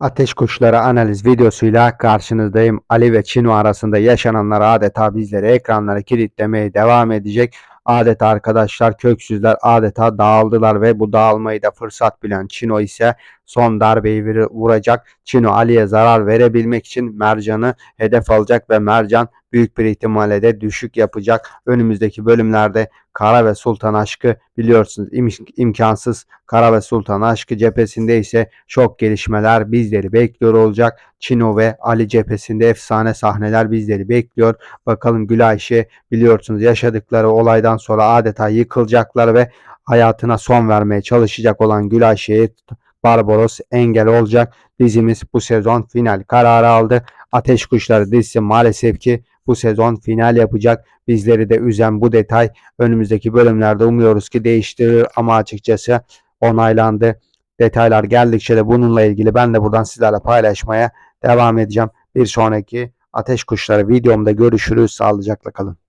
Ateş Kuşları analiz videosuyla karşınızdayım. Ali ve Çino arasında yaşananlar adeta bizleri ekranlara kilitlemeye devam edecek. Adeta arkadaşlar köksüzler adeta dağıldılar ve bu dağılmayı da fırsat bilen Çino ise son darbeyi vuracak. Çino Ali'ye zarar verebilmek için Mercan'ı hedef alacak ve Mercan büyük bir ihtimalle de düşük yapacak. Önümüzdeki bölümlerde Kara ve Sultan aşkı biliyorsunuz im- imkansız. Kara ve Sultan aşkı cephesinde ise çok gelişmeler bizleri bekliyor olacak. Çino ve Ali cephesinde efsane sahneler bizleri bekliyor. Bakalım Gülayşe biliyorsunuz yaşadıkları olaydan sonra adeta yıkılacaklar ve hayatına son vermeye çalışacak olan Gülayşe'ye Barbaros engel olacak. Dizimiz bu sezon final kararı aldı. Ateş Kuşları dizisi maalesef ki bu sezon final yapacak. Bizleri de üzen bu detay önümüzdeki bölümlerde umuyoruz ki değiştirir ama açıkçası onaylandı. Detaylar geldikçe de bununla ilgili ben de buradan sizlerle paylaşmaya devam edeceğim. Bir sonraki Ateş Kuşları videomda görüşürüz. Sağlıcakla kalın.